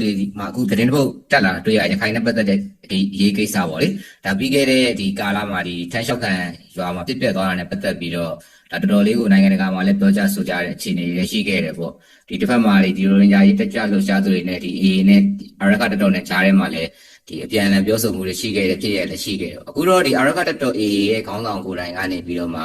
ဒီမှာအခုသတင်းတစ်ပုဒ်တက်လာတာတွေ့ရရခိုင်နဲ့ပတ်သက်တဲ့ဒီရေးကိစ္စပေါ့လေဒါပြီးခဲ့တဲ့ဒီကာလမှာဒီထန်းလျှောက်ခံရွာမှာပြစ်ပြက်သွားတာနဲ့ပတ်သက်ပြီးတော့ဒါတော်တော်လေးကိုနိုင်ငံတကာမှာလည်းပြောကြဆိုကြတဲ့အခြေအနေတွေရှိခဲ့တယ်ပေါ့ဒီတစ်ဖက်မှာဒီရိုရင်းဂျာရေးတက်ကြလှုပ်ရှားသူတွေနဲ့ဒီ AA နဲ့အရကတတော်နဲ့ကြားထဲမှာလည်း ဒီအပြန်အလှန်ပြောဆိုမှုတွေရှိခဲ့တယ်ဖြစ်ရလည်းရှိခဲ့တယ်အခုတော့ဒီအရကတတော် AA ရဲ့ခေါင်းဆောင်ကိုယ်တိုင်ကနေပြီးတော့မှ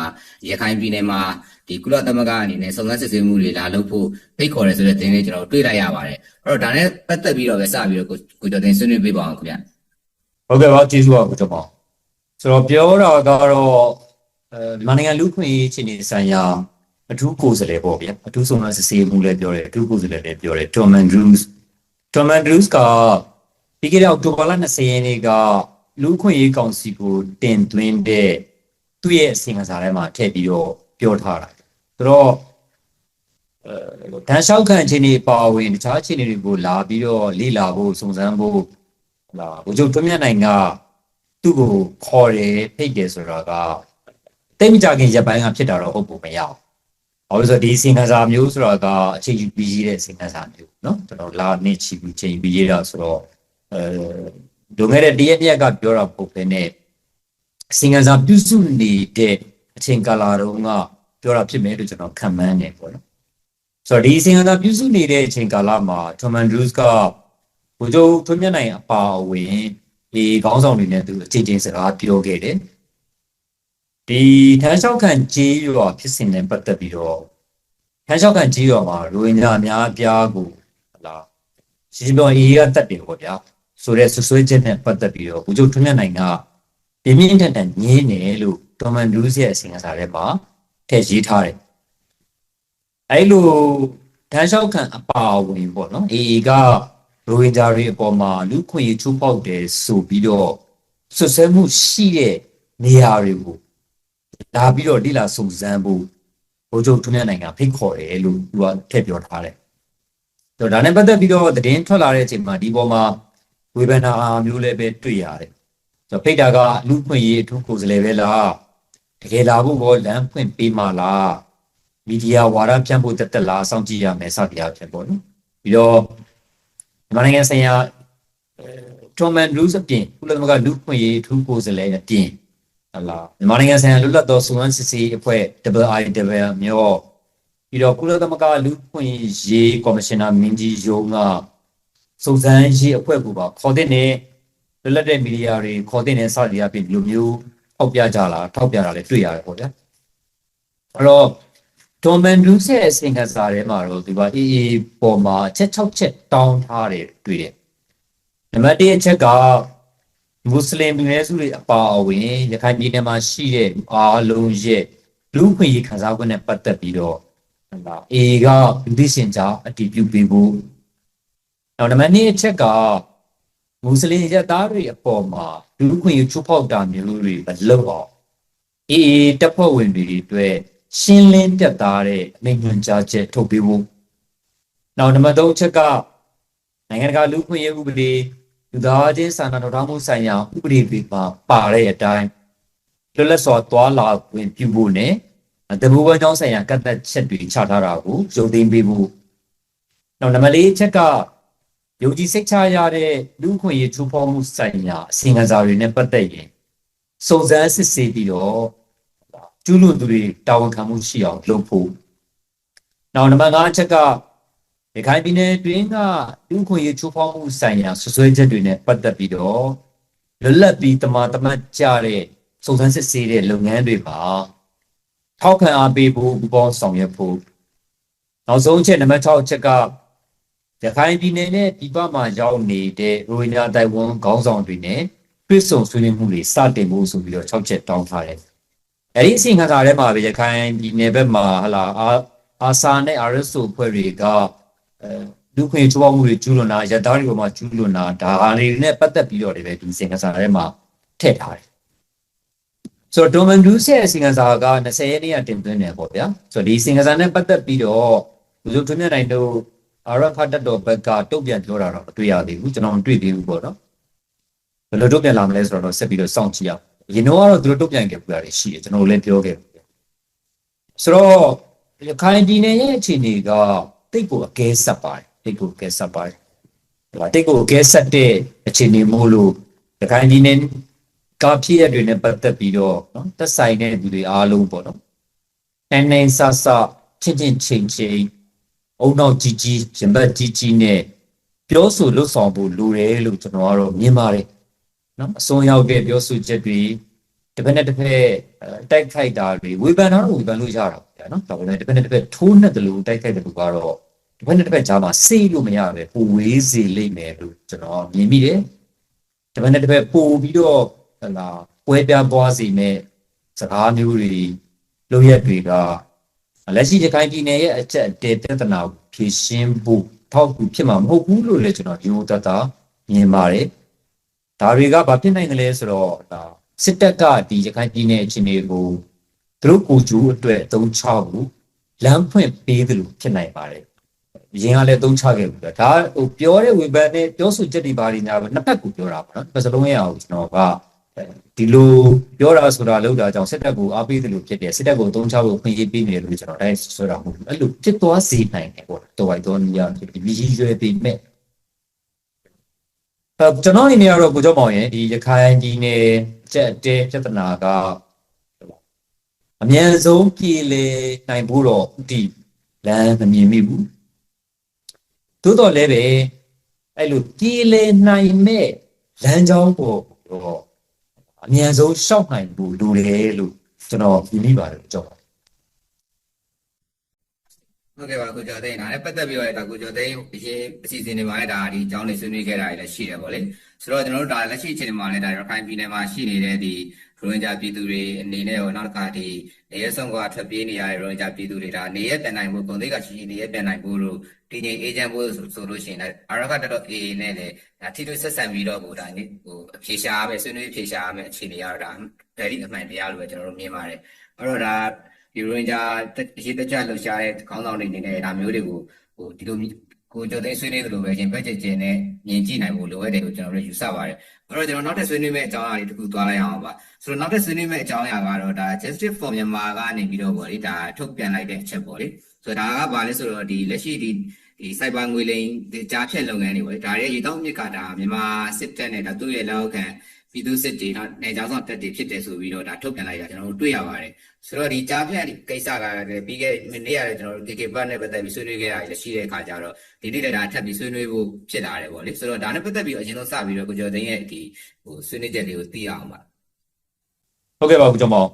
ရခိုင်ပြည်နယ်မှာဒီကုလသမဂ္ဂအနေနဲ့စုံစမ်းစစ်ဆေးမှုတွေလာလုပ်ဖို့ဖိတ်ခေါ်တယ်ဆိုတဲ့သတင်းလေးကျွန်တော်တို့တွေ့လိုက်ရပါတယ်အဲ့တော့ဒါနဲ့ပတ်သက်ပြီးတော့ပဲစပြီးတော့ကိုကိုကျော်တင်ဆွေးနွေးပေးပါအောင်ခင်ဗျဟုတ်ကဲ့ပါကျေးဇူးပါကိုကျွန်တော်ဆိုတော့ပြောတာကတော့အဲမြန်မာနိုင်ငံလူ့ခွင့်ရေးအခြေအနေဆိုင်ရာအထူးကိုယ်စားလှယ်ပေါ့ဗျာအထူးဆုံးမစစ်ဆေးမှုလည်းပြောတယ်အထူးကိုယ်စားလှယ်လည်းပြောတယ် Tom Andrews Tom Andrews က ပြီးခဲ့တဲ့အောက်တိုဘာလ20ရက်နေ့ကလူ့ခွင့်ရေးကောင်စီကိုတင်သွင်းတဲ့သူ့ရဲ့အစီရင်ခံစာထဲမှာထည့်ပြီးတော့ပြောထားတာဆိုတော့အဲတန်းလျှောက်ခံခြင်းတွေပါဝင်တခြားအခြေအနေတွေကိုလာပြီးတော့လေ့လာဖို့စုံစမ်းဖို့ လာဘုချုပ်တွမြတ်နိုင်ကသူ့ကိုခေါ်တယ်ဖိတ်တယ်ဆိုတာကတိတ်မကြခင်ရပ်ပိုင်းကဖြစ်တာတော့ဟုတ်ပုံမရအောင်။ဘာလို့လဲဆိုတော့ဒီစင်ကစားမျိုးဆိုတာကအချိန်ယူပြီးရတဲ့စင်ကစားမျိုးเนาะကျွန်တော်လာနေချီပြီးချိန်ပြီးရတာဆိုတော့ အဲဒုငယ်တဲ့တရက်မြက်ကပြောတာပုံပဲနဲ့စင်ကစားပြုစုနေတဲ့အချိန်ကာလတုန်းကပြောတာဖြစ်မယ်လို့ကျွန်တော်ခံမှန်းနေပေါ့နော်။ဆိုတော့ဒီစင်ကစားပြုစုနေတဲ့အချိန်ကာလမှာ Tom Andrews ကဘုကျုပ်ထွန်းမြတ်နိုင်အပါအဝင်ဒီခေါင်းဆောင်တွေနဲ့သူအချင်းချင်းစကားပြောခဲ့တယ်ဒီထန်းလျှောက်ခံကြီးရွာဖြစ်စဉ်နဲ့ပတ်သက်ပြီးတော့ထန်းလျှောက်ခံကြီးရွာမှာရိုဟင်ဂျာအများအပြားကိုဟလာရှင်းပြောအေးရတက်တယ်ပေါ့ဗျာ ဆိုတဲ့ဆွဆွဲချက်နဲ့ပတ်သက်ပြီးတော့ဘုကျုပ်ထွန်းမြတ်နိုင်ကပြင်းပြင်းထန်ထန်ညင်းတယ်လို့ဒေါ်မန်ဒူးစ်ရဲ့အစီအစဉ်ထဲမှာထည့်ရေးထားတယ်အဲလိုထန်းလျှောက်ခံအပါအဝင်ပေါ့နော်အေးကရိုဟင်ဂျာတွေအပေါ်မှာလူခွင့်ရေးချိုးဖောက်တယ်ဆိုပြီးတော့ဆွဆွဲမှုရှိတဲ့နေရာတွေကိုလာပြီးတော့တိလာစုံစမ်းဖို့ဘိုးချုပ်ထွန်းမြတ်နိုင်ငံဖိတ်ခေါ်တယ်လို့သူကထည့်ပြောထားတယ်။ဆိုတော့ဒါနဲ့ပတ်သက်ပြီးတော့သတင်းထွက်လာတဲ့အချိန်မှာဒီပေါ်မှာ ဝေဖန်တာမျိုးလည်းပဲတွေ့ရတယ်။ဆိုတော့ဖိတ်တာကလူခွင့်ရေးအထူးကိုယ်စားလှယ်ပဲလားတကယ်လာဖို့ဘောလမ်းဖွင့်ပေးမှလားမီဒီယာဝါဒဖြန့်ဖို့တက်တက်လားစောင့်ကြည့်ရမယ်စသည်အဖြစ်ပေါ့နော်။ပြီးတော့မြန်မာနိုင်ငံဆိုင်ရာတော်မန်လူးအပြင်ကုလသမဂ္ဂလူ့ခွင့်ရေးအထူးကိုယ်စားလှယ်အပြင်ဟလာမြန်မာနိုင်ငံဆိုင်ရာလွတ်လပ်သောစုံစမ်းစစ်ဆေးအဖွဲ့ WIW မျိုးပြီးတော့ကုလသမဂ္ဂလူ့ခွင့်ရေးကော်မရှင်နာမင်းကြီးယုံက စုံစမ်းရေးအဖွဲ့ကိုပါခေါ်တဲ့နေလွတ်လပ်တဲ့မီဒီယာတွေခေါ်တဲ့နေစသည်အပြင်ဒီလိုမျိုးထောက်ပြကြလားထောက်ပြတာလည်းတွေ့ရတယ်ပေါ့ဗျာအဲ့တော့ဒေါ်မန်ဒူးရဲ့အစင်ကစားထဲမှာတော့ဒီပါအေးအေးပေါ်မှာအချက်6ချက်တောင်းထားတယ်တွေ့တယ်။နံပါတ်1အချက်ကမွတ်စလင်လူနည်းစုတွေအပါအဝင်ရခိုင်ပြည်နယ်မှာရှိတဲ့အားလုံးရဲ့လူ့ခွင့်ရေးခံစား권နဲ့ပတ်သက်ပြီးတော့ဟာအေကလူသိရှင်ကြားအတည်ပြုပေးဖို့ နောက်နံပါတ်2အချက်ကမွတ်စလင်ရသားတွေအပေါ်မှာလူ့ခွင့်ရေးချိုးဖောက်တာမျိုးတွေမလုပ်အောင်အေးတပ်ဖွဲ့ဝင်တွေအတွက်ရှင်းလင်းပြတ်သားတဲ့အမိန့်ညွှန်ကြားချက်ထုတ်ပေးဖို့နောက်နံပါတ်3အချက်ကနိုင်ငံတကာလူ့ခွင့်ရေးဥပဒေလူသားချင်းစာနာတော်ထောင်မှုဆိုင်ရာဥပဒေတွေမှာပါတဲ့အတိုင်းလွတ်လပ်စွာသွားလာခွင့်ပြုဖို့နဲ့တဘူဝကြောင်းဆိုင်ရာကတ်သက်ချက်တွေချထားတာကိုရုပ်သိမ်းပေးဖို့နောက်နံပါတ်4အချက်က ယုံကြည်စိတ်ချရတဲ့လူ့ခွင့်ရေးချိုးဖောက်မှုဆိုင်ရာအစီအငံစာတွေနဲ့ပတ်သက်ရင်စုံစမ်းစစ်ဆေးပြီးတော့ကျူးလွန်သူတွေတာဝန်ခံမှုရှိအောင်လုပ်ဖို့နောက်နံပါတ်5အချက်ကရခိုင်ပြည်နယ်တွင်းကလူခွင့်ရေးချိုးဖောက်မှုဆိုင်ရာဆွဆွဲချက်တွေနဲ့ပတ်သက်ပြီးတော့လွတ်လပ်ပြီးတမာတမတ်ကြတဲ့စုံစမ်းစစ်ဆေးတဲ့လုပ်ငန်းတွေမှာထောက်ခံအားပေးဖို့ပူးပေါင်းဆောင်ရွက်ဖို့နောက်ဆုံးချက်နံပါတ်6အချက်က ရခိုင်ပြည်နယ်နဲ့ပြည်ပမှာရောက်နေတဲ့ရိုဟင်ဂျာတိုင်ဝမ်ခေါင်းဆောင်တွေနဲ့တွေ့ဆုံဆွေးနွေးမှုတွေစတင်ဖို့ဆိုပြီးတော့6ချက်တောင်းထားတယ်အဲဒီအစီအခံစာထဲမှာပဲရခိုင်ပြည်နယ်ဘက်မှာဟလာအာဆာနဲ့ RSO ဖွဲ့တွေကအဲလူခွင့်ချိုးဖောက်မှုတွေကျူးလွန်တာရသားတွေပေါ်မှာကျူးလွန်တာဒါဟာတွေနဲ့ပတ်သက်ပြီးတော့လည်းပဲဒီစင်ကစားထဲမှာထည့်ထားတယ်ဆိုတော့ဒိုမန်ဒူးရဲ့စင်ကစားက20ရက်နေ့ကတင်သွင်းတယ်ပေါ့ဗျာဆိုတော့ဒီစင်ကစားနဲ့ပတ်သက်ပြီးတော့လူစုထွန်းမြတ်နိုင်တို့ အာရဖတ်တ်တော်ဘက်ကတုတ်ပြန်ပြောတာတော့မတွေ့ရသေးဘူးကျွန်တော်မတွေ့သေးဘူးပေါ့နော်ဘယ်လိုတုတ်ပြန်လာမလဲဆိုတော့ဆက်ပြီးတော့စောင့်ကြည့်အောင်ရင်တော့ကတော့သူတို့တုတ်ပြန်ခဲ့ပြရတယ်ရှိတယ်ကျွန်တော်လည်းပြောခဲ့တယ်ဆိုတော့ရခိုင်ပြည်နယ်ရဲ့အခြေအနေကတိတ်ကိုအကဲဆက်ပါတယ်တိတ်ကိုအကဲဆက်ပါတယ်ဟိုတိတ်ကိုကဲဆက်တဲ့အခြေအနေမို့လို့ရခိုင်ပြည်နယ်ကဖြစ်ရတွေနဲ့ပတ်သက်ပြီးတော့နော်သက်ဆိုင်တဲ့လူတွေအားလုံးပေါ့နော်နိုင်နိုင်ဆဆချင်းချင်းချင်းချင်း အုံနောက်ကြီးကြီးရင်ဘတ်ကြီးကြီးနဲ့ပြောဆိုလွတ်ဆောင်ဖို့လိုတယ်လို့ကျွန်တော်ကတော့မြင်ပါတယ်နော်အစွန်ရောက်တဲ့ပြောဆိုချက်တွေတစ်ဖက်နဲ့တစ်ဖက်အဲတိုက်ခိုက်တာတွေဝေဖန်တာတော့ဝေဖန်လို့ရတာပေါ့ဗျာနော်ဒါပေမဲ့တစ်ဖက်နဲ့တစ်ဖက်ထိုးနှက်တယ်လို့တိုက်ခိုက်တယ်လို့ကတော့တစ်ဖက်နဲ့တစ်ဖက်ကြားမှာစိတ်လို့မရပဲပူဝေးစေလိမ့်မယ်လို့ကျွန်တော်မြင်မိတယ်တစ်ဖက်နဲ့တစ်ဖက်ပို့ပြီးတော့ဟလာပွဲပြားသွားစေမဲ့စကားမျိုးတွေလုပ်ရက်တွေက လက်ရှိရခိုင်ပြည်နယ်ရဲ့အချက်အတဲပြဿနာကိုဖြေရှင်းဖို့ထောက်ကူဖြစ်မှာမဟုတ်ဘူးလို့လည်းကျွန်တော်ဒီလိုတတ်တာမြင်ပါတယ်ဒါတွေကဘာဖြစ်နိုင်တယ်လဲဆိုတော့ဒါစစ်တပ်ကဒီရခိုင်ပြည်နယ်အခြေအနေကိုသူတို့ကိုကျူအတွက်အသုံးချဖို့လမ်းဖွင့်ပေးတယ်လို့ဖြစ်နိုင်ပါတယ်။ရင်ကလည်းအသုံးချခဲ့ဘူး။ဒါဟိုပြောတဲ့ဝေဖန်တဲ့ပြောဆိုချက်တွေပါလိညာပဲနှစ်ဖက်ကိုပြောတာပေါ့နော်။တစ်စလုံးရအောင်ကျွန်တော်က ဒီလိုပြောတာဆိုတာလောက်တာကြောင့်စစ်တပ်ကိုအားပေးတယ်လို့ဖြစ်တယ်စစ်တပ်ကိုအသုံးချဖို့ခွင့်ရပေးနေတယ်လို့ကျွန်တော်တိုင်းဆိုတာမဟုတ်ဘူး။အဲ့လိုဖြစ်သွားစေနိုင်တယ်ပေါ့။တော်ဝိုက်တော်နေရဖြစ်ပြီးရည်ရွယ်ပြီးမဲ့အဲကျွန်တော်အနေနဲ့ကတော့ကိုကျော်မောင်ရဲ့ဒီရခိုင်ပြည်နယ်ကြက်တဲပြဿနာကအမြန်ဆုံးပြည်လေနိုင်ဖို့တော့ဥတီလမ်းမမြင်မိဘူးသို့တော်လည်းပဲအဲ့လိုပြည်လေနိုင်မဲ့လမ်းကြောင်းပေါ်တော့ အမြန်ဆုံးရှောက်နိုင်ဖို့လိုတယ်လို့ကျွန်တော်ပြမိပါတယ်ကြောက်ဟုတ်ကဲ့ပါကိုကျော်သိန်းဒါနဲ့ပတ်သက်ပြီးတော့ဒါကိုကျော်သိန်းအရေးအစီအစဉ်တွေမှာလည်းဒါဒီအကြောင်းလေးဆွေးနွေးခဲ့တာတွေလည်းရှိတယ်ပေါ့လေဆိုတော့ကျွန်တော်တို့ဒါလက်ရှိအချိန်မှာလည်းဒါရခိုင်ပြည်နယ်မှာရှိနေတဲ့ဒီ ရိုဟင်ဂျာပြည်သူတွေအနေနဲ့ရောနောက်တစ်ခါဒီနေရဆုံးကထွက်ပြေးနေရတဲ့ရိုဟင်ဂျာပြည်သူတွေဒါနေရပြန်နိုင်ဖို့ဂုဏ်သိက္ခာရှိရှိနေရပြန်နိုင်ဖို့လို့တည်ငြိမ်အေဂျင့်ဖို့ဆိုဆိုလို့ရှိရင်လည်းအရကတတော် AA နဲ့လည်းဒါထိတွေ့ဆက်ဆံပြီးတော့ဟိုဒါနေဟိုအဖြေရှာရမယ်ဆွေးနွေးအဖြေရှာရမယ်အခြေအနေရတော့ဒါဒယ်ဒီအမှန်တရားလို့ပဲကျွန်တော်တို့မြင်ပါတယ်အဲ့တော့ဒါဒီရိုဟင်ဂျာအရေးတကြလှုပ်ရှားတဲ့ခေါင်းဆောင်တွေအနေနဲ့ဒါမျိုးတွေကိုဟိုဒီလိုကိုကြိုသိဆွေးနွေးသလိုပဲရင်ဘက်ကျကျနဲ့မြင်ကြည့်နိုင်ဖို့လိုအပ်တယ်လို့ကျွန်တော်တို့ယူဆပါတယ် အဲ့တော့ကျွန်တော်နောက်ထပ်ဆွေးနွေးမယ့်အကြောင်းအရာတွေတစ်ခုသွားလိုက်အောင်ပါဆိုတော့နောက်ထပ်ဆွေးနွေးမယ့်အကြောင်းအရာကတော့ဒါ Justice for Myanmar ကနေပြီးတော့ဗောလေဒါထုတ်ပြန်လိုက်တဲ့အချက်ပေါ့လေဆိုတော့ဒါကဘာလဲဆိုတော့ဒီလက်ရှိဒီဒီ cyber ငွေလိမ်ကြားဖြတ်လုပ်ငန်းတွေပေါ့လေဒါရဲ့ရေတောက်မြစ်ကဒါမြန်မာစစ်တပ်နဲ့ဒါသူ့ရဲ့လက်အောက်ခံ ပြည်သူစစ်တွေနော်နေကြောင်းဆောင်တက်တွေဖြစ်တယ်ဆိုပြီးတော့ဒါထုတ်ပြန်လိုက်တာကျွန်တော်တို့တွေ့ရပါတယ်ဆိုတော့ဒီကြားဖြတ်ကိစ္စကလည်းပြီးခဲ့နေ့ရတယ်ကျွန်တော်တို့ KK ဘတ်နဲ့ပတ်သက်ပြီးဆွေးနွေးခဲ့တာရှိတဲ့အခါကျတော့ဒီနေ့လည်းဒါထပ်ပြီးဆွေးနွေးဖို့ဖြစ်လာတယ်ပေါ့လေဆိုတော့ဒါနဲ့ပတ်သက်ပြီးအရင်ဆုံးစပြီးတော့ကိုကျော်သိန်းရဲ့ဒီဟိုဆွေးနွေးချက်လေးကိုသိရအောင်ပါဟုတ်ကဲ့ပါဦးကျော်မောင်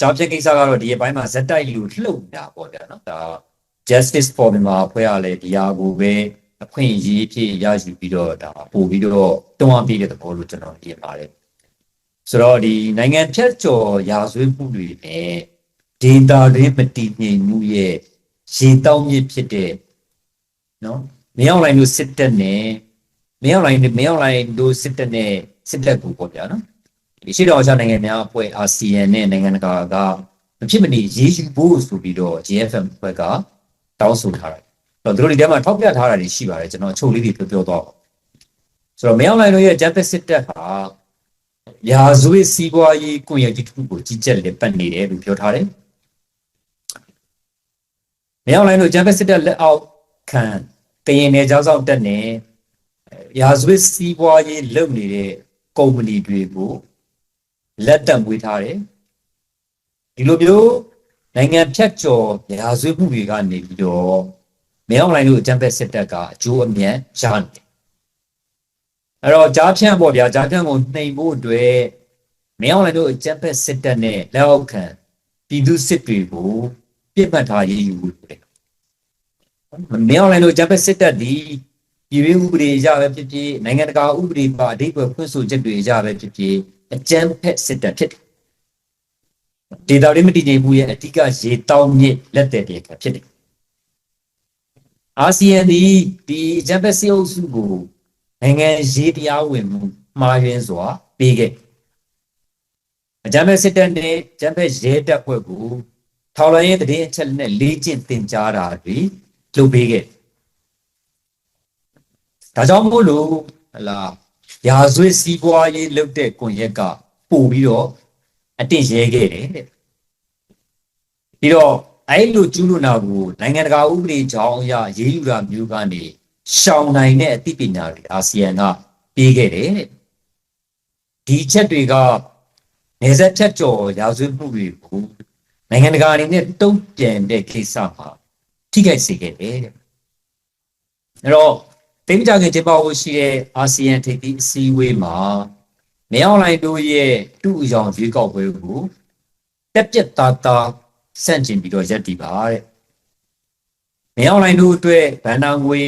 ကြားဖြတ်ကိစ္စကတော့ဒီအပိုင်းမှာဇက်တိုက်လူလှုပ်နေတာပေါ့ဗျာနော်ဒါ justice for Myanmar ဖွဲ့ရလဲဒီဟာကိုပဲ အခွင့်အရေးဖြစ်ရယူပြီးတော့ဒါပို့ပြီးတော့တွန်းအားပေးတဲ့သဘောလို့ကျွန်တော်မြင်ပါတယ်ဆိုတော့ဒီနိုင်ငံဖြတ်ကျော်ရာဇဝတ်မှုတွေနဲ့ဒေတာတွေမတည်ငြိမ်မှုရဲ့ရေတောက်မြစ်ဖြစ်တဲ့နော်မင်းအောင်လိုင်းတို့စစ်တပ်နဲ့မင်းအောင်လိုင်းမင်းအောင်လိုင်းတို့စစ်တပ်နဲ့စစ်တပ်ကိုပေါ့ဗျာနော်ဒီရှိတော်ချနိုင်ငံများအဖွဲ့ ASEAN နဲ့နိုင်ငံတကာကမဖြစ်မနေရေးယူဖို့ဆိုပြီးတော့ GFM ဘက်ကတောင်းဆိုထားတယ်။အဲ့ တော့သူတို့ဒီထဲမှာထောက်ပြထားတာတွေရှိပါတယ်ကျွန်တော်အချုပ်လေးတွေပြောပြောတော့ဆိုတော့မင်းအောင်လိုင်တို့ရဲ့ Japan စစ်တပ်ဟာရာဇဝတ်စီးပွားရေးကွန်ရက်ကြီးတစ်ခုကိုကြီးကြပ်လက်ပတ်နေတယ်လို့ပြောထားတယ်။မင်းအောင်လိုင်တို့ Japan စစ်တပ်လက်အောက်ခံကရင်နယ်ကြောင်းဆောင်တက်နေရာဇဝတ်စီးပွားရေးလုပ်နေတဲ့ကုမ္ပဏီတွေကိုလက်တက်မွေးထားတယ်ဒီလိုမျိုးနိုင်ငံဖြတ်ကျော်ရာဇဝတ်မှုတွေကနေပြီးတော့ မင်းအောင်လိုင်းတို့အကြံဖက်စစ်တပ်ကအကျိုးအမြတ်ရနေတယ်အဲ့တော့ကြားဖြန့်ပေါ့ဗျာကြားဖြန့်ကိုနှိမ်ဖို့အတွက်မင်းအောင်လိုင်းတို့အကြံဖက်စစ်တပ်နဲ့လက်အောက်ခံပြည်သူစစ်တွေကိုပြစ်မှတ်ထားရေးယူဖို့တယ်မင်းအောင်လိုင်းတို့အကြံဖက်စစ်တပ်ဒီပြည်ရေးဥပဒေအရပဲဖြစ်ဖြစ်နိုင်ငံတကာဥပဒေပါအဓိပ္ပာယ်ဖွင့်ဆိုချက်တွေအရပဲဖြစ်ဖြစ်အကြမ်းဖက်စစ်တပ်ဖြစ်တယ်။ဒေတာတွေမတည်ငြိမ်မှုရဲ့အဓိကရေတောင်းမြစ်လက်တဲ့တွေကဖြစ်တယ်။ အာဆီယံဒီဒီအကြမ်းဖက်စစ်အုပ်စုကိုနိုင်ငံရေးတရားဝင်မှုမှားယွင်းစွာပေးခဲ့။အကြမ်းဖက်စစ်တပ်နဲ့အကြမ်းဖက်ရဲတပ်ဖွဲ့ကိုထောက်လှမ်းရေးတည်င်းအချက်နဲ့လေးကျင့်တင်ကြားတာတွေလုပ်ပေးခဲ့။ဒါကြောင့်မို့လို့ဟလာရာဇဝတ်စီးပွားရေးလုပ်တဲ့ကွန်ရက်ကပို့ပြီးတော့အတင့်ရဲခဲ့တယ်တဲ့ပြီးတော့ အဲ့လိုကျူးလွန်တာကိုနိုင်ငံတကာဥပဒေကြောင်းအရရေးယူတာမျိုးကနေရှောင်နိုင်တဲ့အသိပညာတွေအာဆီယံကပေးခဲ့တယ်တဲ့ဒီချက်တွေကနေဆက်ဖြတ်ကျော်ရာဇဝတ်မှုတွေကိုနိုင်ငံတကာအနေနဲ့တုံ့ပြန်တဲ့ကိစ္စမှာထိခိုက်စေခဲ့တယ်တဲ့အဲ့တော့တိမ်ကြခင်ကျင်းပဖို့ရှိတဲ့အာဆီယံထိပ်သီးအစည်းအဝေးမှာမြောင်းလိုင်းတို့ရဲ့တူအယောင်ရွေးကောက်ပွဲကိုတက်ပြက်သားသား ဆန့်ကျင်ပြီးတော့ရပ်တည်ပါတဲ့မြောင်းလိုင်းတို့အတွက်ဗန္နာငွေ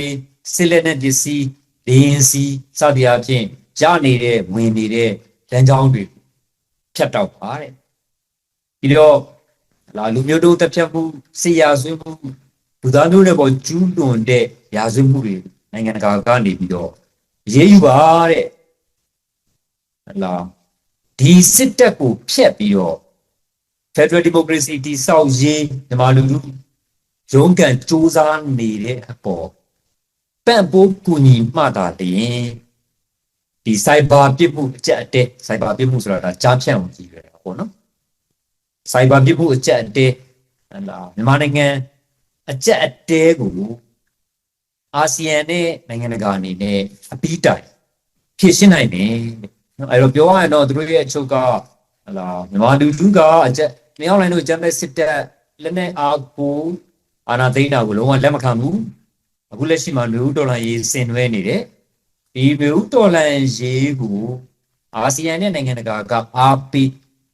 စစ်လက်နဲ့ပစ္စည်းလေရင်စီစသည်အဖြစ်ရနေတဲ့ဝင်နေတဲ့လမ်းကြောင်းတွေဖြတ်တောက်ပါတဲ့ပြီးတော့လာလူမျိုးတို့တက်ဖြတ်မှုစီယာဆွေးမှုလူသားမျိုးတွေပေါ်ကျူးလွန်တဲ့ရာဇဝတ်မှုတွေနိုင်ငံတကာကနေပြီးတော့ရေးယူပါတဲ့ဟလာဒီစစ်တပ်ကိုဖျက်ပြီးတော့ Federal Democracy တိဆောက်ရေးမြန်မာလူလူရုံးကန်စ조사နေတဲ့အပေါ်ပန့်ပိုးကူညီမှတာတည်းဒီစိုက်ဘာပြစ်မှုအကြက်အတဲစိုက်ဘာပြစ်မှုဆိုတာဒါကြားဖြန့်အောင်ကြည့်ရတာပေါ့နော်စိုက်ဘာပြစ်မှုအကြက်အတဲဟလာမြန်မာနိုင်ငံအကြက်အတဲကိုအာဆီယံနဲ့နိုင်ငံတကာအနေနဲ့အပီးတိုင်ဖြည့်ရှင်းနိုင်တယ်နော်အဲ့တော့ပြောရရင်တော့သူတို့ရဲ့အချုပ်ကဟလာမြန်မာလူလူကအကြက် မြောက်လိုင်းတို့ဂျမ်ဘက်စစ်တပ်လက်နဲ့အာကိုအာနာသိန်းတာကိုလုံးဝလက်မခံဘူးအခုလက်ရှိမှာလူဦးဒေါ်လာရေးဆင်နွှဲနေတယ်ဒီလူဦးဒေါ်လာရေးကိုအာဆီယံနဲ့နိုင်ငံတကာကအားပေး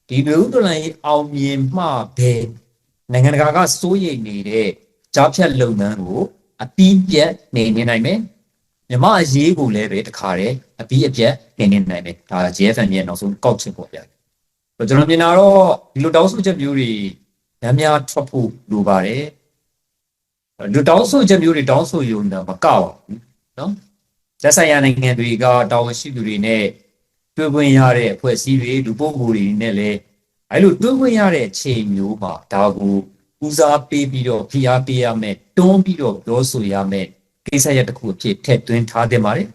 ဒီလူဦးဒေါ်လာရေးအောင်မြင်မှပဲနိုင်ငံတကာကစိုးရိမ်နေတဲ့ကြားဖြတ်လုပ်ငန်းကိုအပီးပြတ်နေနေနိုင်မယ်မြမအရေးကိုလည်းပဲတခါတည်းအပီးအပြတ်နေနေနိုင်တယ်ဒါ JFM ရဲ့နောက်ဆုံးကောက်ချက်ပေါ့ဗျာ ကျွန်တော်မြင်တာတော့ဒီလိုတောင်းဆိုချက်မျိုးတွေများများထွက်ဖို့လိုပါတယ်လူတောင်းဆိုချက်မျိုးတွေတောင်းဆိုရုံနဲ့မကောက်ဘူးနော်လက်ဆိုင်ရာနိုင်ငံတွေကတာဝန်ရှိသူတွေနဲ့တွေ့ခွင့်ရတဲ့အဖွဲ့အစည်းတွေလူပုဂ္ဂိုလ်တွေနဲ့လည်းအဲလိုတွေ့ခွင့်ရတဲ့အခြေမျိုးမှာဒါကိုဦးစားပေးပြီးတော့ဖိအားပေးရမယ်တွန်းပြီးတော့ပြောဆိုရမယ်ကိစ္စရပ်တစ်ခုအဖြစ်ထည့်သွင်းထားတင်ပါတယ်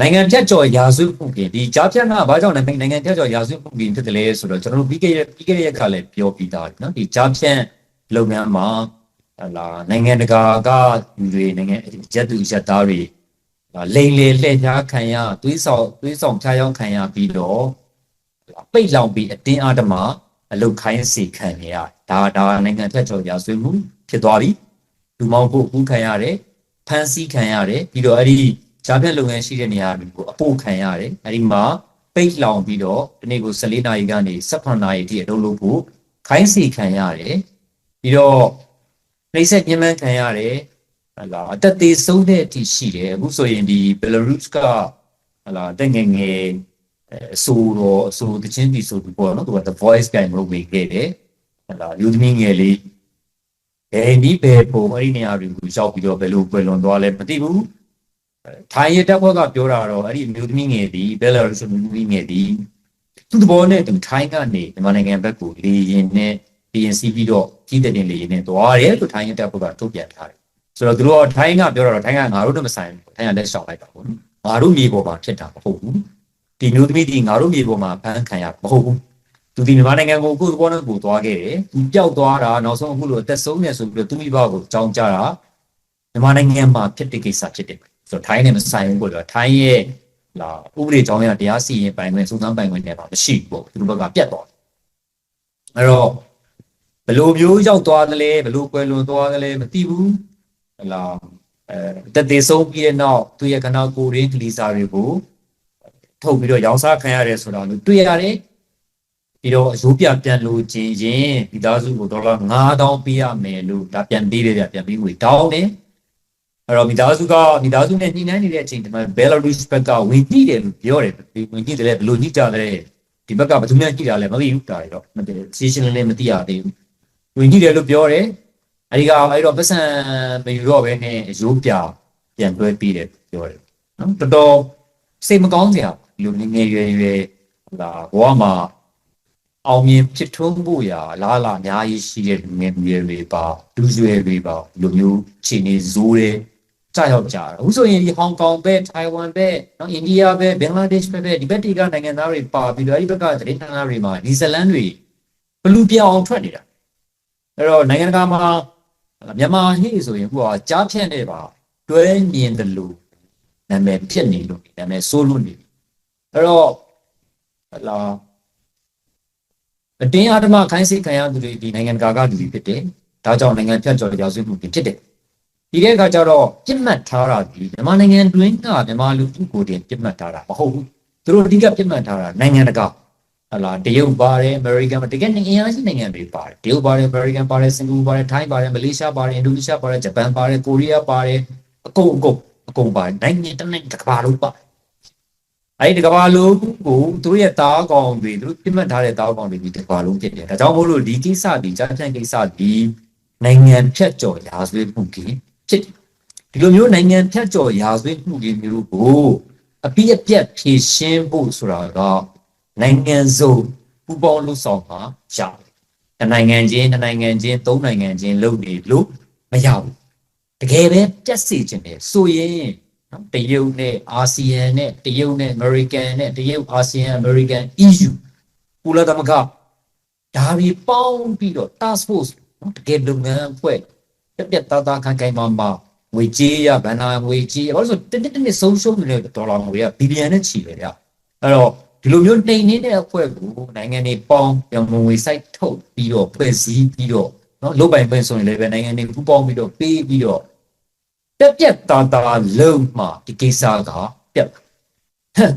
နိုင်ငံဖြတ်ကျော်ရာစုမှုကင်ဒီကြားဖြတ်ကဘာကြောင့်လဲနိုင်ငံဖြတ်ကျော်ရာစုမှုကင်ဖြစ်တယ်လဲဆိုတော့ကျွန်တော်တို့ပြီးခဲ့တဲ့ပြီးခဲ့တဲ့ခါလည်းပြောပြီးသားနော်ဒီကြားဖြတ်လုပ်ငန်းမှာဟလာနိုင်ငံတကာကလူတွေနိုင်ငံရက်သူရက်သားတွေလိန်လေလှည့်ရှားခံရသွေးဆောင်သွေးဆောင်ဖြားယောင်းခံရပြီးတော့ပိတ်လောင်ပြီးအတင်းအဓမ္မအလုတ်ခိုင်းစီခံရဒါဒါနိုင်ငံဖြတ်ကျော်ရာစုမှုဖြစ်သွားပြီလူမောင်ဖို့ကူးခံရတယ်ဖမ်းဆီးခံရတယ်ပြီးတော့အဲ့ဒီ ဂျားဖြတ်လုပ်ငန်းရှိတဲ့နေရာတွေကိုအပို့ခံရတယ်အဲ့ဒီမှာပိတ်လောင်ပြီးတော့ဒီနေ့ကို14နာရီကနေ18နာရီထိအလုပ်လုပ်ဖို့ခိုင်းစီခံရတယ်ပြီးတော့နှိမ့်ဆက်ညှဉ်းပန်းခံရတယ်ဟလာအသက်သေးဆုံးတဲ့အထိရှိတယ်အခုဆိုရင်ဒီဘယ်လာရုစ်ကဟလာတက်ငယ်ငယ်အဆိုတော့အဆိုတချင်းတီဆိုပြီးပေါ့နော်သူက the voice guy မလုပ်ဝေခဲ့တယ်ဟလာလူသမီးငယ်လေးဘယ်နည်းဘယ်ပုံအဲ့ဒီနေရာတွေကိုရောက်ပြီးတော့ဘယ်လိုပွဲလွန်သွားလဲမသိဘူး ထိုင်းရတပ်ဖွဲ့ကပြောတာတော့အဲ့ဒီမျိုးသမီးငယ်ဒီဘယ်လာရုစ်မျိုးသမီးငယ်ဒီသူ့သဘောနဲ့သူထိုင်းကနေမြန်မာနိုင်ငံဘက်ကိုလေရင်နဲ့ PNC ပြီးတော့ကြီးတဲ့တင်လေရင်နဲ့သွားတယ်လို့ထိုင်းရတပ်ဖွဲ့ကထုတ်ပြန်ထားတယ်ဆိုတော့သူတို့ကထိုင်းကပြောတာတော့ထိုင်းကငါတို့တော့မဆိုင်ဘူးထိုင်းကလက်ရှောင်လိုက်တာပေါ့နော်ငါတို့မြေပေါ်မှာဖြစ်တာမဟုတ်ဘူးဒီမျိုးသမီးဒီငါတို့မြေပေါ်မှာဖမ်းခံရမဟုတ်ဘူးသူဒီမြန်မာနိုင်ငံကိုအခုဘောနဲ့ကိုသွားခဲ့တယ်သူပျောက်သွားတာနောက်ဆုံးအခုလိုအသက်ဆုံးနေဆိုပြီးတော့သူမိဘကိုကြောင်းကြတာမြန်မာနိုင်ငံမှာဖြစ်တဲ့ကိစ္စဖြစ်တယ် ဆိုတော့ထိုင်းနဲ့မဆိုင်ဘူးပေါ့လေထိုင်းရဲ့လာဥပဒေကြောင်းရတရားစီရင်ပိုင်ခွင့်စုံစမ်းပိုင်ခွင့်တွေပါမရှိဘူးပေါ့သူတို့ဘက်ကပြတ်သွားတယ်အဲ့တော့ဘယ်လိုမျိုးရောက်သွားသလဲဘယ်လိုကွယ်လွန်သွားသလဲမသိဘူးဟလာအဲတသေးဆုံးပြီးတဲ့နောက်သူရဲ့ခဏကိုရင်းကလီစာတွေကိုထုတ်ပြီးတော့ရောင်းစားခံရတယ်ဆိုတော့တွေ့ရတယ်ပြီးတော့အယိုးပြပြန်လို့ခြင်းရင်ဒီသားစုကိုဒေါ်လာ9000ပေးရမယ်လို့ဒါပြန်ပေးတယ်ပြန်ပြီးငွေတောင်းတယ် အဲ့တော့မိသားစုကမိသားစုနဲ့ညှိနှိုင်းနေတဲ့အချိန်ဒီမှာ Belarus ဘက်ကဝင်ကြည့်တယ်လို့ပြောတယ်ဝင်ကြည့်တယ်လေဘယ်လိုညှိကြလဲဒီဘက်ကဘယ်သူမှကြည့်တာလဲမသိဘူးတာရတော့မသိဘူး station လည်းမသိရသေးဘူးဝင်ကြည့်တယ်လို့ပြောတယ်အဲဒီကအဲ့တော့ပတ်စံမယူတော့ပဲနဲ့ရိုးပြပြန်တွဲပြီးတယ်ပြောတယ်နော်တော်တော်စိတ်မကောင်းစရာဒီလိုငငယ်ရွယ်ရွယ်လာဘဝမှာအောင်မြင်ဖြစ်ထွန်းဖို့ရာလားလားအများကြီးရှိတဲ့လူငယ်လူရွယ်တွေပါလူရွယ်တွေပါဒီလိုမျိုးခြေနေဇိုးတဲ့ ကြာရောက်ကြတာအခုဆိုရင်ဒီဟောင်ကောင်ပဲထိုင်ဝမ်ပဲနော်အိန္ဒိယပဲဘင်္ဂလားဒေ့ရှ်ပဲပဲဒီဘက်တီကနိုင်ငံသားတွေပါပြီးတော့အဲဒီဘက်ကသတင်းဌာနတွေမှာဒီဇလန်တွေဘလူပြောင်းအောင်ထွက်နေတာအဲ့တော့နိုင်ငံတကာမှာမြန်မာဟိဆိုရင်ဟိုကကြားဖြန့်နေပါတွဲမြင်တယ်လို့နာမည်ဖြစ်နေလို့နာမည်ဆိုးလို့နေအဲ့တော့ဟလာအတင်းအဓမ္မခိုင်းစေခံရသူတွေဒီနိုင်ငံတကာကလူတွေဖြစ်တယ်ဒါကြောင့်နိုင်ငံဖြတ်ကျော်ရာဇဝတ်မှုတွေဖြစ်တယ် ဒီတဲ့အခါကျတော့ပြစ်မှတ်ထားတာဒီမြန်မာနိုင်ငံတွင်းကမြန်မာလူထုကိုတင်ပြစ်မှတ်ထားတာမဟုတ်ဘူးသူတို့အဓိကပြစ်မှတ်ထားတာနိုင်ငံတကာဟလာတရုတ်ပါတယ်အမေရိကန်တကယ်နိုင်ငံအရှိနိုင်ငံတွေပါတယ်တရုတ်ပါတယ်အမေရိကန်ပါတယ်စင်ကာပူပါတယ်ထိုင်းပါတယ်မလေးရှားပါတယ်အင်ဒိုနီးရှားပါတယ်ဂျပန်ပါတယ်ကိုရီးယားပါတယ်အကုန်အကုန်အကုန်ပါတယ်နိုင်ငံတစ်နိုင်ငံတစ်ကမ္ဘာလုံးပါအဲ့ဒီတစ်ကမ္ဘာလုံးကိုသူတို့ရဲ့တားကောင်တွေသူတို့ပြစ်မှတ်ထားတဲ့တားကောင်တွေဒီတစ်ကမ္ဘာလုံးဖြစ်တယ်ဒါကြောင့်မို့လို့ဒီကိစ္စဒီကြားဖြန့်ကိစ္စဒီနိုင်ငံဖြတ်ကျော်ရာဇဝတ်မှုကြီး ဖြစ်ဒီလိုမျိုးနိုင်ငံဖြတ်ကျော်ရာဇဝတ်မှုကြီးမျိုးကိုအပြည့်အပြတ်ဖြေရှင်းဖို့ဆိုတာတော့နိုင်ငံစုံပူးပေါင်းလှုပ်ဆောင်မှာရတယ်။တနိုင်ငံချင်းတနိုင်ငံချင်းသုံးနိုင်ငံချင်းလုပ်နေလို့မရဘူး။တကယ်ပဲပြတ်စီခြင်းတယ်ဆိုရင်နော်တရုတ်နဲ့အာဆီယံနဲ့တရုတ်နဲ့အမေရိကန်နဲ့တရုတ်အာဆီယံအမေရိကန် EU ပူလသမဂ္ဂဒါတွေပေါင်းပြီးတော့ task force နော်တကယ်လုပ်ငန်းအဖွဲ့ ပြက်ပြက်သားသားခိုင်ခိုင်မာမာငွေကြေးရဗန္နာငွေကြေးရဘာလို့ဆိုတစ်နှစ်တစ်နှစ်ဆုံးရှုံးနေတဲ့ဒေါ်လာငွေကဘီလီယံနဲ့ချီတယ်ဗျအဲ့တော့ဒီလိုမျိုးနှိမ်နေတဲ့အဖွဲ့ကိုနိုင်ငံတွေပေါင်းပြန်ငွေစိုက်ထုတ်ပြီးတော့ဖွဲ့စည်းပြီးတော့နော်လုတ်ပိုင်ပင်ဆိုရင်လည်းပဲနိုင်ငံတွေပူးပေါင်းပြီးတော့ပေးပြီးတော့ပြက်ပြက်သားသားလုံးမှဒီကိစ္စကပြက်ဟမ်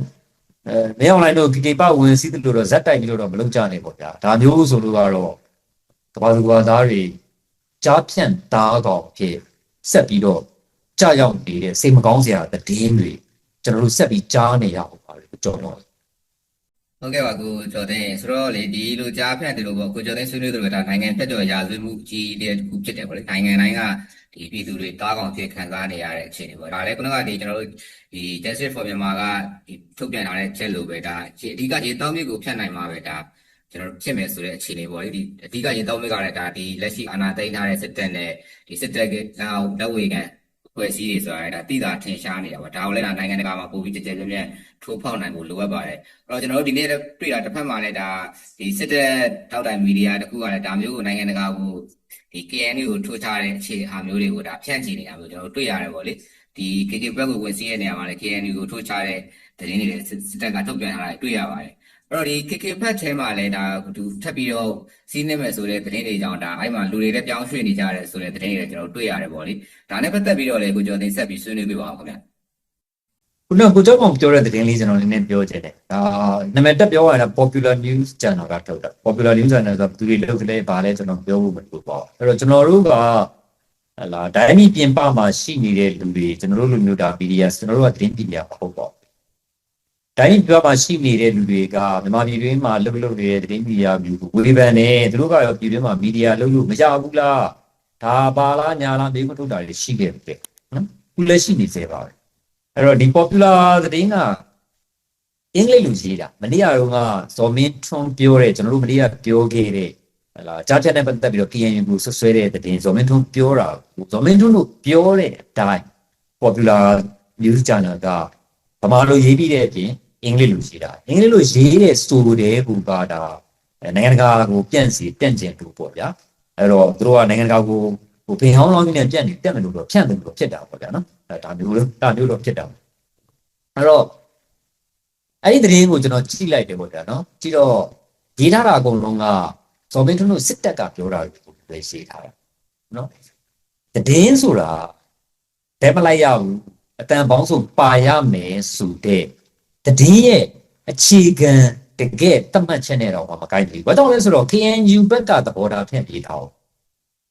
အဲမင်းအောင်လိုက်တို့ကိပဝင်စည်းတယ်လို့တော့ဇက်တိုက်ပြီးတော့မလုပ်ကြနဲ့ပေါ့ဗျာဒါမျိုးဆိုလို့ကတော့ကဘာသူကသားတွေ ကြားဖြန့်သားကောင်ဖြစ်ဆက်ပြီးတော့ကြာရောက်နေတဲ့စိတ်မကောင်းစရာသတင်းတွေကျွန်တော်တို့ဆက်ပြီးကြားနေရအောင်ပါလေကြော်တော့ဟုတ်ကဲ့ပါကိုကျော်သိန်းဆိုတော့လေဒီလိုကြားဖြတ်တယ်လို့ပေါ့ကိုကျော်သိန်းဆွေးနွေးသလိုပဲဒါနိုင်ငံဖြတ်ကျော်ရာဇဝတ်မှုအကြီးအကျယ်တစ်ခုဖြစ်တယ်ပေါ့လေနိုင်ငံတိုင်းကဒီပြည်သူတွေတားကောင်ဖြစ်ခံစားနေရတဲ့အခြေအနေပေါ့ဒါလည်းခုနကဒီကျွန်တော်တို့ဒီ Justice for Myanmar ကဒီထုတ်ပြန်ထားတဲ့ချက်လို့ပဲဒါအဓိကရေတောင်းမြစ်ကိုဖြတ်နိုင်မှာပဲဒါ ကျွန်တော်တို့ဖြစ်မယ်ဆိုတဲ့အခြေအနေပေါ့လေဒီအဓိကရေတောင်းမြစ်ကလည်းဒါဒီလက်ရှိအာဏာသိမ်းထားတဲ့စစ်တပ်နဲ့ဒီစစ်တပ်ကလက်ဝေခံဖွဲ့စည်းတွေဆိုတာဒါတိတာထင်ရှားနေတာပေါ့ဒါကိုလည်းဒါနိုင်ငံတကာမှာပို့ပြီးကြည်ကြဲပြည့်ပြည့်ထိုးဖောက်နိုင်ဖို့လိုအပ်ပါတယ်အဲ့တော့ကျွန်တော်တို့ဒီနေ့တွေ့တာတစ်ဖက်မှာလည်းဒါဒီစစ်တပ်တောက်တိုင်မီဒီယာတခုကလည်းဒါမျိုးကိုနိုင်ငံတကာကိုဒီ KNU ကိုထိုးချတဲ့အခြေအမျိုးတွေကိုဒါဖြန့်ချီနေတာမျိုးကျွန်တော်တို့တွေ့ရတယ်ပေါ့လေဒီ KK ဘက်ကိုဝင်စီးတဲ့နေရာမှာလည်း KNU ကိုထိုးချတဲ့သတင်းတွေလည်းစစ်တပ်ကထုတ်ပြန်ထားတာတွေ့ရပါတယ်အဲ့ တော့ဒီ KK ဖက်ထဲမှာလည်းဒါသူထပ်ပြီးတော့စီးနေမယ်ဆိုတဲ့သတင်းတွေကြောင့်ဒါအဲ့မှာလူတွေလည်းပြောင်းရွှေ့နေကြတယ်ဆိုတဲ့သတင်းတွေလည်းကျွန်တော်တွေ့ရတယ်ပေါ့လေဒါနဲ့ပတ်သက်ပြီးတော့လည်းကိုကျော်သိန်းဆက်ပြီးဆွေးနွေးပြပါအောင်ခင်ဗျခုနကကိုကျော်ကောင်ပြောတဲ့သတင်းလေးကျွန်တော်နည်းနည်းပြောချင်တယ်။ဒါနာမည်တက်ပြောရတာ Popular News Channel ကထုတ်တာ။ Popular News Channel ဆိုဘယ်သူတွေလုပ်ကလေးဗာလဲကျွန်တော်ပြောဖို့မလိုပါဘူး။အဲ့တော့ကျွန်တော်တို့ကဟလာဒိုင်းမီပြင်ပမှာရှိနေတဲ့လူတွေကျွန်တော်တို့လူမျိုးတာမီဒီယာကျွန်တော်တို့ကသတင်းပညာမဟုတ်ပါဘူး။ ဒိုင်းမီပြင်ပမှာရှိနေတဲ့လူတွေကမြန်မာပြည်တွင်းမှာလုပ်လုပ်နေတဲ့သတင်းမီဒီယာမျိုးကိုဝေဖန်နေသူတို့ကရောပြည်တွင်းမှာမီဒီယာလုပ်လို့မရဘူးလား။ဒါပါလားညာလားမေးခွန်းထုတ်တာတွေရှိခဲ့ပြီ။နော်။ခုလည်းရှိနေသေးပါပဲ။အဲ့တော့ဒီ popular သတင်းကအင်္ဂလိပ်လိုရေးတာမနေ့ကတော့ကဇော်မင်းထွန်းပြောတဲ့ကျွန်တော်တို့မနေ့ကပြောခဲ့တဲ့ဟလာကြားချက်နဲ့ပတ်သက်ပြီးတော့ KNU ကိုဆွဆွဲတဲ့သတင်းဇော်မင်းထွန်းပြောတာဇော်မင်းထွန်းတို့ပြောတဲ့အတိုင်း popular news channel ကဗမာလိုရေးပြီးတဲ့အပြင် အင်္ဂလိပ်လိုရေးတာအင်္ဂလိပ်လိုရေးတဲ့ဆိုတဲ့ကူကဒါနိုင်ငံတကာကိုပြန့်စီပြန့်ကျင်တူပေါ့ဗျာအဲ့တော့သူတို့ကနိုင်ငံတကာကိုဟိုပင်ဟောင်းလောင်းကြီးနဲ့ပြန့်နေပြန့်မလို့တော့ဖြန့်တယ်လို့ဖြစ်တာပေါ့ဗျာနော်အဲဒါမျိုးလို့ဒါမျိုးတော့ဖြစ်တာအဲ့တော့အဲ့ဒီသတင်းကိုကျွန်တော်ကြည့်လိုက်တယ်ပေါ့ဗျာနော်ကြည့်တော့ရေးထားတာအကုန်လုံးကဇော်မင်းထွန်းတို့စစ်တပ်ကပြောတာကိုပဲရေးထားတာနော်သတင်းဆိုတာတဲမလိုက်ရဘူးအတန်ပေါင်းဆိုပါရမယ်ဆိုတဲ့ သတင်းရဲ့အခြေခံတကယ်တတ်မှတ်ချက်နဲ့တော့မကိုက်ဘူးဘာကြောင့်လဲဆိုတော့ KNU ဘက်ကသဘောထားဖြန့်ပြေးထားအောင်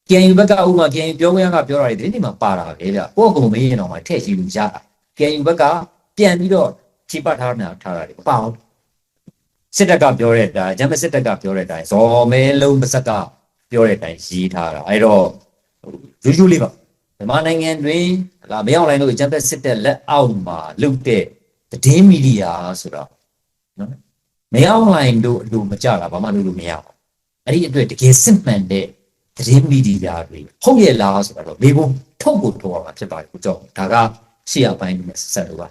KNU ဘက်ကဥပမာ KNU ပြောခွင့်ရကပြောတာတွေဒီနေ့မှပါတာပဲဗျကိုယ့်အကုန်မင်းရင်တော့မှထည့်ကြည့်လို့ရတာ KNU ဘက်ကပြန်ပြီးတော့ချိပတ်ထားတာထားတာတွေမပါဘူးစစ်တပ်ကပြောတဲ့အတိုင်းဂျမစစ်တပ်ကပြောတဲ့အတိုင်းဇော်မဲလုံးပစက်ကပြောတဲ့အတိုင်းရေးထားတာအဲ့တော့ယူယူလေးပါမြန်မာနိုင်ငံတွင်လာမရောက်လိုက်လို့ဂျမစစ်တပ်လက်အောက်မှာလုပ်တဲ့ သတင်းမီဒီယာဆိုတော့နော်မရောက်လိုက်လို့အလိုမကြတာဘာမှလုပ်လို့မရဘူးအဲ့ဒီအတွက်တကယ်စစ်မှန်တဲ့သတင်းမီဒီယာတွေဟုတ်ရဲ့လားဆိုတော့မေဘုံထုတ်ဖို့တော့မှာဖြစ်ပါတယ်ကိုကြောင့်ဒါကရှေ့အပိုင်းနဲ့ဆက်လို့ပါ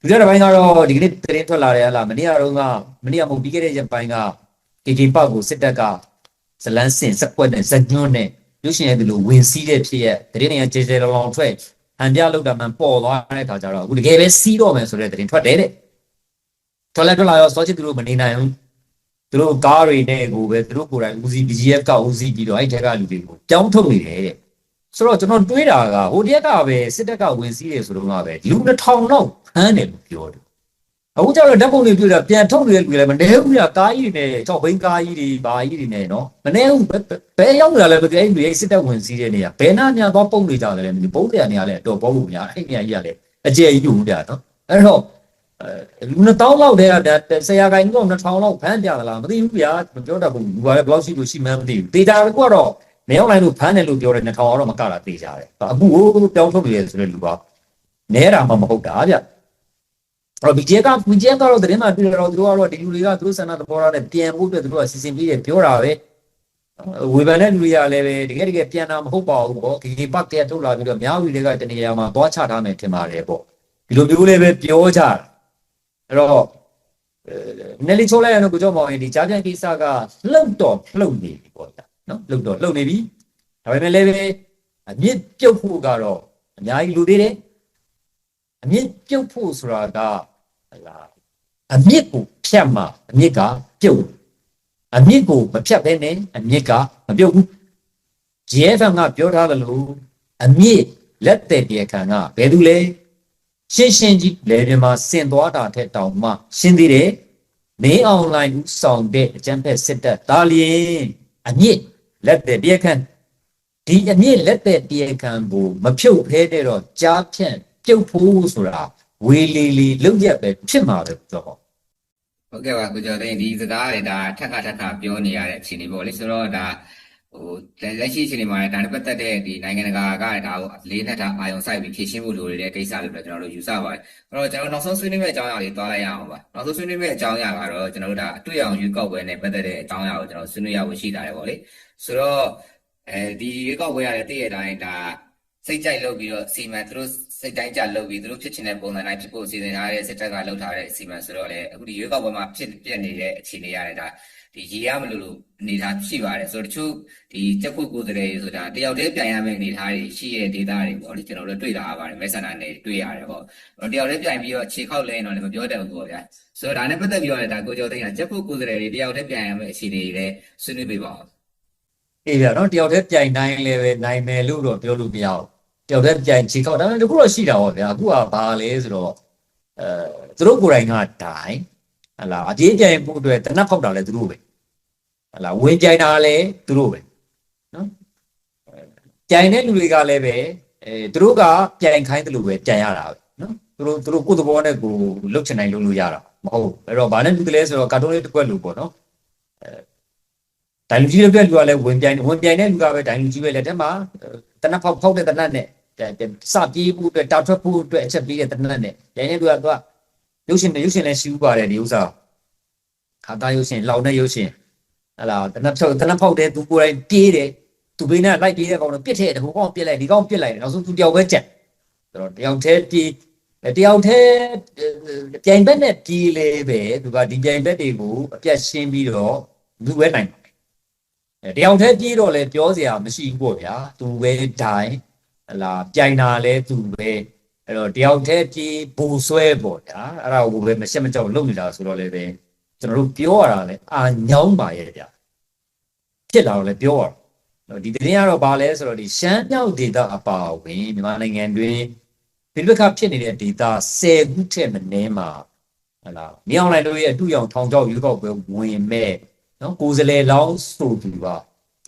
ဒုတိယတစ်ပိုင်းကတော့ဒီကနေ့သတင်းထွက်လာတယ်ဟလားမနေ့ကတော့ကမနေ့ကမဟုတ်ပြီးခဲ့တဲ့ရက်ပိုင်းက KK ပောက်ကိုစစ်တပ်ကဇလန်းစင်စက်ကွက်နဲ့ဇညွန်းနဲ့ရုပ်ရှင်ရဲ့ဒီလိုဝင်စီးတဲ့ဖြစ်ရဲ့တရင်တွေကကြေကြေလောင်လောင်ထွက် ဟန်ပြလောက်တာမှပေါ်သွားတဲ့ခါကျတော့အခုတကယ်ပဲစီးတော့မယ်ဆိုတဲ့တရင်ထွက်တယ်တဲ့ထွက်လက်ထွက်လာရောစောချစ်သူတို့မနေနိုင်ဘူးသူတို့ကားတွေနဲ့ကိုပဲသူတို့ကိုယ်တိုင်ဦးစီး BGF ကဦးစီးပြီးတော့အဲ့ထက်ကလူတွေကိုကြောင်းထုတ်နေတယ်တဲ့ဆိုတော့ကျွန်တော်တွေးတာကဟိုတရက်ကပဲစစ်တပ်ကဝင်စီးတယ်ဆိုတော့ကပဲလူ2000လောက်ဖမ်းတယ်လို့ပြောတယ် အခုကျတော့ဓာတ်ပုံတွေပြတာပြန်ထုတ်နေတဲ့လူတွေလည်းမနေဘူးပြကားကြီးတွေနဲ့ကြောက်ဘိန်းကားကြီးတွေဘာကြီးတွေနဲ့နော်မနေဘူးဘယ်ဘယ်ရောက်လာလဲဘယ်အဲ့လူရဲ့စစ်တပ်ဝင်စည်းတဲ့နေရာဘယ်နာညာသွားပုံနေကြတယ်လဲမသိဘူးပုံတရားနေရာလဲတော့ပေါ်လို့များအဲ့နေရာကြီးကလည်းအကျယ်ကြီးယူပြနော်အဲ့တော့အဲလူ2000လောက်တည်းကဆရာကိုင်းကတော့2000လောက်ဖမ်းပြသလားမသိဘူးဗျာမပြောတတ်ဘူးလူကလည်းဘယ်လောက်ရှိလို့ရှိမှန်းမသိဘူးဒေတာကတော့နေအောင်လိုက်လို့ဖမ်းတယ်လို့ပြောတယ်2000တော့မကတာသိကြတယ်အခုဟိုပြောင်းထုတ်နေတယ်ဆိုတဲ့လူကနဲတာမှမဟုတ်တာဗျအဲ့ တော့ BJ က BJ ကတော့သတင်းမှာတွေ့တော့သူတို့ကတော့ဒီလူတွေကသူတို့ဆန္ဒသဘောထားနဲ့ပြန်ဖို့အတွက်သူတို့ကစီစဉ်ပြီးရပြောတာပဲဝေဖန်တဲ့လူတွေကလည်းပဲတကယ်တကယ်ပြန်တာမဟုတ်ပါဘူးပေါ့ဒီပတ်တရထုတ်လာပြီးတော့များဝီတွေကတနေရာမှာသွားချထားမယ်ထင်ပါတယ်ပေါ့ဒီလိုမျိုးလေးပဲပြောကြတာအဲ့တော့နယ်လီချိုးလိုက်ရတော့ကိုကြောင့်မောင်ရင်ဒီကြားပြန်ကိစ္စကလှုပ်တော့လှုပ်နေပြီပေါ့ဗျာနော်လှုပ်တော့လှုပ်နေပြီဒါပေမဲ့လည်းပဲအမြင့်ပြုတ်ဖို့ကတော့အများကြီးလူသေးတယ်အမြင့်ပြုတ်ဖို့ဆိုတာကဟ လာအမြစ်ကိုဖြတ်မှအမြစ်ကပြုတ်အမြစ်ကိုမဖြတ်ဘဲနဲ့အမြစ်ကမပြုတ်ဘူး GFM ကပြောထားသလိုအမြစ်လက်တဲ့တရားခံကဘယ်သူလဲရှင်းရှင်းကြီးလေပြမှာစင်သွားတာထက်တောင်မှရှင်းသေးတယ်မင်းအွန်လိုင်းဆောင်တဲ့အကျန်းဖက်စစ်တပ်ဒါလျင်အမြစ်လက်တဲ့တရားခံဒီအမြစ်လက်တဲ့တရားခံကိုမဖြုတ်ဖဲတဲ့တော့ကြားဖြန့်ပြုတ်ဖို့ဆိုတာ ဝေလီလီလောက်ရက်ပဲဖြစ်မှာပဲဆိုတော့ဟုတ်ကဲ့ပါကိုကျော်သိန်းဒီစကားတွေဒါထက်ခါထက်ခါပြောနေရတဲ့အခြေအနေပေါ့လေဆိုတော့ဒါဟိုလက်ရှိအခြေအနေမှာလည်းဒါနဲ့ပတ်သက်တဲ့ဒီနိုင်ငံတကာကဒါကိုလေးနဲ့ထားအာရုံစိုက်ပြီးဖြည့်ရှင်းဖို့လိုနေတဲ့ကိစ္စတွေပဲကျွန်တော်တို့ယူဆပါတယ်အဲ့တော့ကျွန်တော်နောက်ဆုံးဆွေးနွေးမယ့်အကြောင်းအရာလေးသွားလိုက်ရအောင်ပါနောက်ဆုံးဆွေးနွေးမယ့်အကြောင်းအရာကတော့ကျွန်တော်တို့ဒါအတွေ့အအောင်ရွေးကောက်ပွဲနဲ့ပတ်သက်တဲ့အကြောင်းအရာကိုကျွန်တော်ဆွေးနွေးရဖို့ရှိတာတယ်ပေါ့လေဆိုတော့အဲဒီရွေးကောက်ပွဲရတဲ့တည့်ရတိုင်းဒါစိတ်ကြိုက်လုပ်ပြီးတော့စီမံသူတို့ စိတ်တိုင်းကြလုပ်ပြီးသူတို့ဖြစ်ချင်တဲ့ပုံစံတိုင်းဖြစ်ဖို့စီစဉ်ထားတဲ့စစ်တပ်ကလုပ်ထားတဲ့စီမံဆိုတော့လေအခုဒီရွေးကောက်ပွဲမှာဖြစ်ပြနေတဲ့အခြေအနေရတယ်ဒါဒီရေရမလို့လို့အနေထားရှိပါတယ်ဆိုတော့တချို့ဒီတက်ဖို့ကိုယ်တည်းဆိုတာတယောက်တည်းပြန်ရမယ့်အနေထားတွေရှိတဲ့ဒေတာတွေပေါ့လေကျွန်တော်တို့တွေ့လာရပါတယ်မဲဆန္ဒနဲ့တွေ့ရတယ်ပေါ့တယောက်တည်းပြန်ပြီးတော့ခြေခောက်လဲရင်တော့လည်းမပြောတတ်ဘူးပေါ့ဗျာဆိုတော့ဒါနဲ့ပတ်သက်ပြီးတော့လည်းဒါကိုကျော်သိန်းကတက်ဖို့ကိုယ်တည်းတွေတယောက်တည်းပြန်ရမယ့်အခြေအနေတွေလည်းဆွေးနွေးပေးပါဦးအေးဗျာနော်တယောက်တည်းပြိုင်တိုင်းလည်းပဲနိုင်မယ်လို့တော့ပြောလို့မရဘူး တယောက်တည်းပြိုင်ချေခောက်ဒါပေမဲ့တခုတော့ရှိတာပေါ့ဗျာအခုကဘာလဲဆိုတော့အဲသူတို့ကိုယ်တိုင်ကဒိုင်ဟလာအပြေးပြိုင်ဖို့အတွက်တနက်ဖောက်တာလည်းသူတို့ပဲဟလာဝင်ပြိုင်တာလည်းသူတို့ပဲနော်ပြိုင်တဲ့လူတွေကလည်းပဲအဲသူတို့ကပြိုင်ခိုင်းတယ်လို့ပဲပြိုင်ရတာပဲနော်သူတို့သူတို့ကိုယ်သဘောနဲ့ကိုလှုပ်ချင်နိုင်လို့လို့ရတာမဟုတ်အဲ့တော့ဘာနဲ့တူတယ်လဲဆိုတော့ကာတွန်းလေးတစ်ခွက်လို့ပေါ့နော် ဒိုင်လူကြီးတဲ့လူကလည်းဝင်ပြိုင်ဝင်ပြိုင်တဲ့လူကပဲဒိုင်လူကြီးပဲလက်ထက်မှာတနက်ဖောက်ဖောက်တဲ့တနက်နဲ့စပြေးဖို့အတွက်တာထွက်ဖို့အတွက်အချက်ပေးတဲ့တနက်နဲ့ရိုင်းတဲ့လူကသူကရုပ်ရှင်နဲ့ရုပ်ရှင်လည်းရှိဥပါတယ်ဒီဥစ္စာခါသားရုပ်ရှင်လောင်တဲ့ရုပ်ရှင်ဟလာတနက်ဖောက်တနက်ဖောက်တဲ့သူကိုယ်တိုင်ပြေးတယ်သူဘေးနဲ့လိုက်ပြေးတဲ့ကောင်တော့ပြစ်ထည့်တယ်ဟိုကောင်ပြစ်လိုက်ဒီကောင်ပြစ်လိုက်တယ်နောက်ဆုံးသူတယောက်ပဲကြက်ဆိုတော့တယောက်တည်းပြေးတယောက်တည်းပြိုင်ဘက်နဲ့ပြေးလေပဲသူကဒီပြိုင်ဘက်တွေကိုအပြတ်ရှင်းပြီးတော့လူပဲနိုင်အဲ တယောက်တည်းပြေးတော့လဲပြောစရာမရှိဘူးပေါ့ဗျာသူပဲဒိုင်ဟလာပြိုင်တာလဲသူပဲအဲ့တော့တယောက်တည်းပြေးဘူဆွဲပေါ့ဗျာအဲ့ဒါကိုပဲမရှက်မကြောက်လုပ်နေတာဆိုတော့လဲပဲကျွန်တော်တို့ပြောရတာလဲအာညောင်းပါရဲ့ဗျာဖြစ်လာတော့လဲပြောရတော့ဒီတင်းကတော့ဘာလဲဆိုတော့ဒီရှမ်းမြောက်ဒေတာအပါအဝင်မြန်မာနိုင်ငံတွင်ဒီဘက်ကဖြစ်နေတဲ့ဒေတာ10ခုထက်မနည်းမှာဟလာမြောင်လိုက်တို့ရဲ့အတူရောင်ထောင်ချောက်ရွေးကောက်ပွဲဝင်မဲ့ နော်ကိုယ်စလဲလောင်းဆိုသူက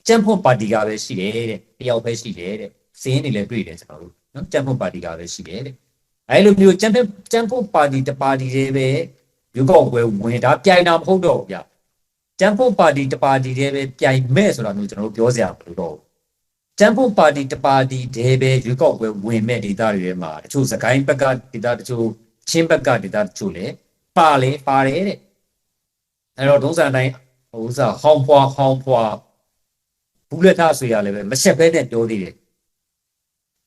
ကျန်းဖွန်ပါတီကပဲရှိတယ်တဲ့တယောက်ပဲရှိတယ်တဲ့စင်းနေလည်းတွေ့တယ်ကျွန်တော်တို့နော်ကျန်းဖွန်ပါတီကပဲရှိတယ်တဲ့အဲလိုမျိုးကျန်းဖွန်ကျန်းဖွန်ပါတီတပါတီတွေပဲရုပ်ောက်ပွဲဝင်တာပြိုင်တာမဟုတ်တော့ဘူးဗျကျန်းဖွန်ပါတီတပါတီတွေပဲပြိုင်မဲ့ဆိုတာမျိုးကျွန်တော်တို့ပြောစရာမလိုတော့ဘူးကျန်းဖွန်ပါတီတပါတီတွေပဲရုပ်ောက်ပွဲဝင်မဲ့ဒေတာတွေထဲမှာတချို့စကိုင်းဘက်ကဒေတာတချို့ချင်းဘက်ကဒေတာတချို့လည်းပါလေပါတယ်တဲ့အဲတော့ဒုံးစံတိုင်းဟို ဥစားဟောင်းဖွာဟောင်းဖွာဘူးလက်ထဆွေရလည်းပဲမဆက်ဘဲနဲ့ပြောသေးတယ်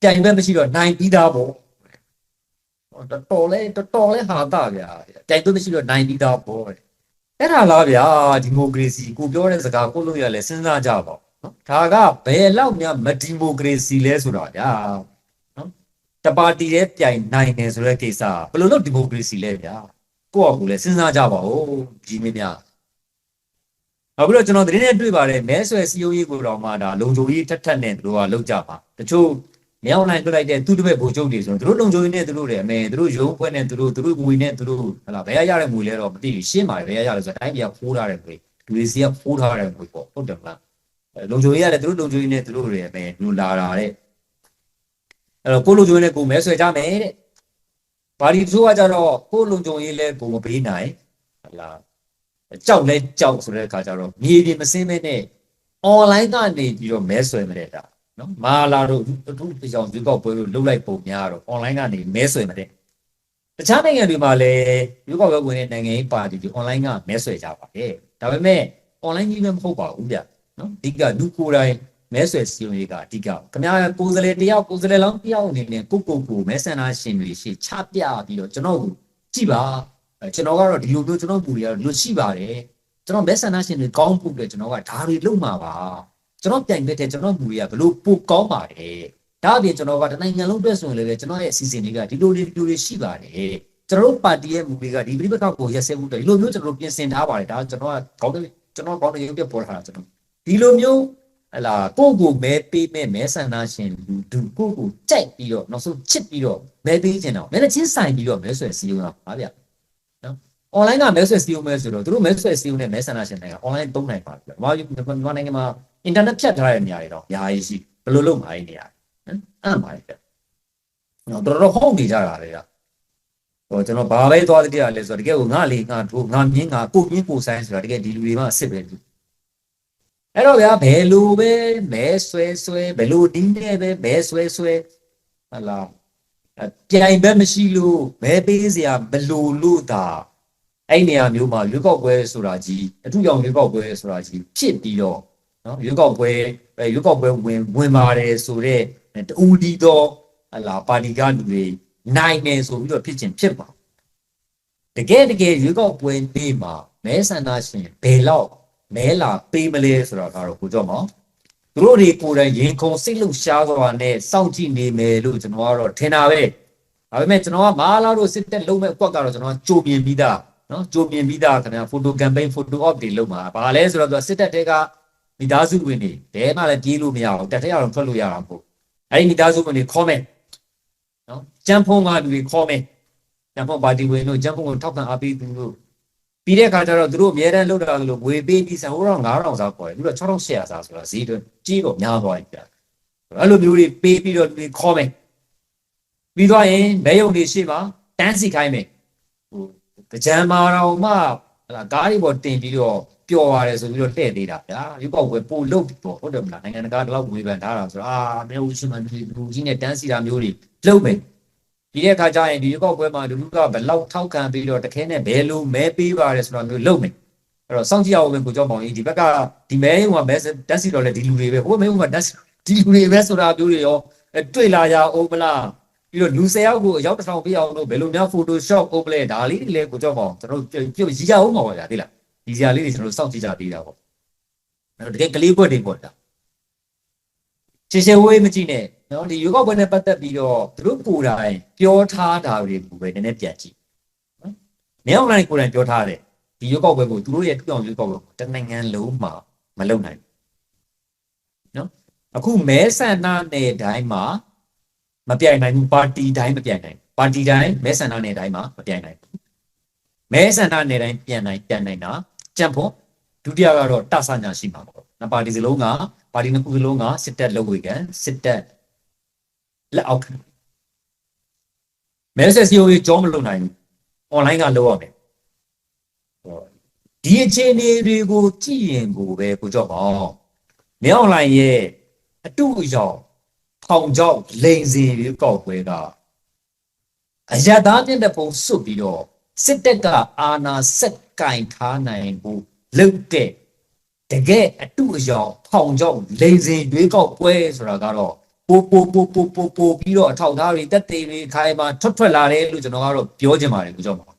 တိုင်ဘက်မရှိတော့နိုင်ပြီးသားပေါ့ဟောတော်တော်လဲတော်တော်လဲဟာတာဗျာတိုင်ဘက်မရှိတော့နိုင်ပြီးသားပေါ့တဲ့အဲ့ဒါလားဗျာဒီမိုကရေစီကိုပြောတဲ့စကားကိုလို့ရလဲစဉ်းစားကြပါနော်ဒါကဘယ်လောက်များမဒီမိုကရေစီလဲဆိုတာဗျာနော်တပါတီရဲ့ပြိုင်နိုင်တယ်ဆိုတဲ့ကိစ္စဘယ်လိုလုပ်ဒီမိုကရေစီလဲဗျာကိုယ့်အကူလဲစဉ်းစားကြပါဦးကြီးမင်းများ နောက်ပြီးတော့ကျွန်တော်သတင်းနဲ့တွေ့ပါတယ်မဲဆွယ်စီယိုရေးကိုတော့မှဒါလုံခြုံရေးထက်ထက်နဲ့သူတို့ကလောက်ကြပါတချို့မြောင်းလိုက်တွေ့လိုက်တဲ့သူတပည့်ဗိုလ်ချုပ်တွေဆိုတော့သူတို့လုံခြုံရေးနဲ့သူတို့တွေအမေသူတို့ရုံးဖွဲ့နဲ့သူတို့သူတို့ငွေနဲ့သူတို့ဟလာဘယ်ရရတဲ့ငွေလဲတော့မသိဘူးရှင်းပါတယ်ဘယ်ရရလဲဆိုတော့တိုင်းပြည်ကဖိုးထားတဲ့ငွေလူတွေစီကဖိုးထားတဲ့ငွေပေါ့ဟုတ်တယ်မလားလုံခြုံရေးရတယ်သူတို့လုံခြုံရေးနဲ့သူတို့တွေပဲလူလာတာတဲ့အဲ့တော့ကိုလုံခြုံရေးနဲ့ကိုမဲဆွဲကြမယ်တဲ့ဘာဒီဆိုကကြတော့ကိုလုံခြုံရေးလဲကိုမပေးနိုင်ဟလာ ကြောက်လဲကြောက်ဆိုတဲ့အခါကျတော့မြေပြင်မစင်းမဲနဲ့ online ကနေပြီးတော့မဲဆွဲမတဲ့တာနော်မာလာတို့အထူးအကြောင်းဒီကောက်ပွဲလို့လှုပ်လိုက်ပုံများတော့ online ကနေမဲဆွဲမတဲ့တခြားနိုင်ငံတွေမှာလည်းဒီကောက်ပွဲဝင်တဲ့နိုင်ငံရေးပါတီတွေ online ကမဲဆွဲကြပါတယ်ဒါပေမဲ့ online ကြီးလည်းမဟုတ်ပါဘူးဗျနော်အဓိကလူကိုယ်တိုင်မဲဆွယ်စီရင်ရေးကအဓိကခင်ဗျားကိုယ်စလဲတယောက်ကိုယ်စလဲလောင်းတယောက်အနေနဲ့ကိုကိုကိုမဲဆန္ဒရှင်တွေရှေ့ချပြပြီးတော့ကျွန်တော်ကိုကြည့်ပါအဲ ကျွန်တော်ကတော့ဒီလိုမျိုးကျွန်တော်ပူတွေကတော့လွတ်ရှိပါတယ်ကျွန်တော်မဲဆန္ဒရှင်တွေကောင်းဖို့အတွက်ကျွန်တော်ကဒါတွေလုပ်မှာပါကျွန်တော်ပြိုင်ဘက်တဲ့ကျွန်တော်ပူတွေကဘလို့ပိုကောင်းပါတယ်ဒါအပြင်ကျွန်တော်ကတနိုင်ငံလုံးအတွက်ဆိုရင်လည်းကျွန်တော်ရဲ့အစီအစဉ်တွေကဒီလိုလေးဒီလိုလေးရှိပါတယ်ကျွန်တော်တို့ပါတီရဲ့မူတွေကဒီပြိပခါကိုရက်စဲမှုတွေဒီလိုမျိုးကျွန်တော်တို့ပြင်ဆင်ထားပါတယ်ဒါကျွန်တော်ကကောင်းတယ်ကျွန်တော်ကောင်းတယ်ရုပ်ပြပေါ်ထားတာကျွန်တော်ဒီလိုမျိုးဟလာကိုယ့်ကိုမဲပေးမဲ့မဲဆန္ဒရှင်လူတူကိုယ့်ကိုကြိုက်ပြီးတော့နောက်ဆုံးချစ်ပြီးတော့မဲပေးခြင်းတော့မဲနဲ့ချင်းဆိုင်ပြီးတော့မဲဆွယ်စည်းရုံးတာပါဗျနော် online ကမဲဆွယ်စည်းရုံးမဲဆိုတော့သူတို့မဲဆွယ်စည်းရုံးတဲ့မဲဆန္ဒရှင်တွေက online သုံးနိုင်ပါဗျ။ဘာလို့မြန်မာနိုင်ငံမှာ internet ဖြတ်ထားတဲ့နေရာတွေတော့အများကြီးရှိဘယ်လိုလုပ်မှာလဲနေရာနော်အဲ့မှာဗျ။နော်တော်တော်ဟုတ်နေကြတာလေကဟိုကျွန်တော်ဘာပဲသွားတဲ့တရားလဲဆိုတော့တကယ်ကိုငါလေးငါတို့ငါမြင်းငါကိုမြင်းကိုဆိုင်ဆိုတာတကယ်ဒီလူတွေမှအစ်စ်ပဲအဲ့တော့ဗျာဘယ်လိုပဲမဲဆွဲဆွဲဘယ်လိုဒီနဲ့ပဲမဲဆွဲဆွဲဟလာပြိုင်ဘက်မရှိလို့မဲပေးစရာဘလို့လို့သာ အဲ့နေရာမျိုးမှာရွေးကောက်ပွဲဆိုတာကြီးအထူးကြောင့်ရွေးကောက်ပွဲဆိုတာကြီးဖြစ်ပြီးတော့နော်ရွေးကောက်ပွဲရွေးကောက်ပွဲဝင်ဝင်ပါတယ်ဆိုတော့တူဒီတော့ဟလာပါတီကလူတွေနိုင်နေဆိုပြီးတော့ဖြစ်ချင်းဖြစ်ပါတကယ်တကယ်ရွေးကောက်ပွဲနေ့မှာမဲဆန္ဒရှင်ဘယ်လောက်မဲလာပေးမလဲဆိုတာကတော့ကိုကြောက်မောင်သူတို့တွေကိုယ်တိုင်ရင်ခုန်စိတ်လှုပ်ရှားစွာနဲ့စောင့်ကြည့်နေမယ်လို့ကျွန်တော်ကတော့ထင်တာပဲဒါပေမဲ့ကျွန်တော်ကမာလာတို့စစ်တက်လုံးမဲ့အကွက်ကတော့ကျွန်တော်ကကြိုမြင်ပြီးသား နော်ကြိုမြင်ပြီးသားခင်ဗျာဖိုတိုကမ်ပိန်းဖိုတိုအော့တွေလုပ်မှာဘာလဲဆိုတော့သူစစ်တက်တဲ့ကမိသားစုဝင်တွေဘဲမှလည်းပြေးလို့မရဘူးတက်တဲ့အောင်ထွက်လို့ရတာမဟုတ်အဲ့ဒီမိသားစုဝင်တွေ comment နော်ကျန်းဖုံးကလူတွေ comment ကျန်းဖုံးပါတီဝင်တို့ကျန်းဖုံးကိုထောက်ခံအားပေးသူတို့ပြီးတဲ့အခါကျတော့သူတို့အများတန်းလောက်တာလို့ဝေပေးပြီးဆန်ဟိုတော့9000စားပေါ်တယ်ပြီးတော့6800စားဆိုတာဈေးတော့ကြီးတော့များသွားပြီဗျအဲ့လိုမျိုးတွေပေးပြီးတော့လူတွေ comment ပြီးသွားရင်မဲယုံတွေရှိမှာတန်းစီခိုင်းမယ်ဟို ကြံမာတော်မှဟလာကားတွေပေါ်တင်ပြီးတော့ပျော်ရတယ်ဆိုပြီးတော့လှည့်သေးတာဗျာဒီပေါက်ပဲပို့လုတ်ပေါ့ဟုတ်တယ်မလားနိုင်ငံတကာတော့ဝေဖန်ထားတာဆိုတော့အာမဲဦးရှိမှဒီလူကြီးနဲ့တန်းစီတာမျိုးတွေလုပ်မယ်ဒီတဲ့အခါကျရင်ဒီပေါက်ပွဲမှာလူလူကဘယ်လောက်ထောက်ခံပြီးတော့တခဲနဲ့ဘယ်လိုမဲပေးပါရဲဆိုတော့မျိုးလုပ်မယ်အဲ့တော့စောင့်ကြည့်အောင်ပဲကိုကြောက်ပေါင်ကြီးဒီဘက်ကဒီမဲဟိုကမဲတန်းစီတော့လေဒီလူတွေပဲဟိုမဲဟိုကတန်းစီဒီလူတွေပဲဆိုတာမျိုးတွေရောတွေ့လာရအောင်မလား ပြီးတော့လူ၁၀ယောက်ကိုအယောက်တစ်ထောင်ပြအောင်လို့ဘယ်လိုများ Photoshop ဥပလဲဒါလေးတွေလည်းကိုကြောက်ပါအောင်ကျွန်တော်တို့ပြုတ်ရည်ရအောင်ပါဗျာသိလားဒီစရာလေးတွေကျွန်တော်တို့စောင့်ကြည့်ကြသေးတာပေါ့အဲ့တော့တကယ်ကလေးဘွက်တွေပေါ့တာရှင်းရှင်းဝေးမကြည့်နဲ့နော်ဒီရွေးကောက်ပွဲနဲ့ပတ်သက်ပြီးတော့သူတို့ကိုယ်တိုင်ပြောထားတာတွေကိုပဲနည်းနည်းပြန်ကြည့်နော်မြောက်လိုင်းကိုယ်တိုင်ပြောထားတယ်ဒီရွေးကောက်ပွဲကိုသူတို့ရဲ့တူအောင်ရွေးကောက်ပွဲကိုတနိုင်ငံလုံးမှာမလုပ်နိုင်ဘူးနော်အခုမဲဆန္ဒနယ်တိုင်းမှာ မပြိုင်နိုင်ဘူးပါတီတိုင်းမပြိုင်နိုင်ပါတီတိုင်းမဲဆန္ဒနယ်တိုင်းမှာမပြိုင်နိုင်ဘူးမဲဆန္ဒနယ်တိုင်းပြန်နိုင်ပြန်နိုင်တာကြံဖို့ဒုတိယကတော့တဆညာရှိမှာပေါ့နော်ပါတီစလုံးကပါတီနှစ်ခုစလုံးကစစ်တပ်လုပ်ဝေကန်စစ်တပ်လက်အောက်မဲဆက်စီယိုကြီးကြောမလုပ်နိုင်ဘူးအွန်လိုင်းကလုပ်ရမယ်ဒီအခြေအနေတွေကိုကြည့်ရင်ကိုပဲကိုကြောက်ပါမြေအွန်လိုင်းရဲ့အတူအယောင် ထောင်ချောက်လိန်စီရွေးကောက်ပွဲကအယက်သားမြင့်တဲ့ပုံစွတ်ပြီးတော့စစ်တပ်ကအာဏာစက်ကင်ထားနိုင်ဖို့လုပ်တဲ့တကယ်အတူအယောင်ထောင်ချောက်လိန်စီရွေးကောက်ပွဲဆိုတာကတော့ပိုပိုပိုပိုပိုပိုပြီးတော့အထောက်အထားတွေတက်သေးတွေခိုင်မှာထွက်ထွက်လာတယ်လို့ကျွန်တော်ကတော့ပြောချင်ပါတယ်ကိုကြောင့်ပါ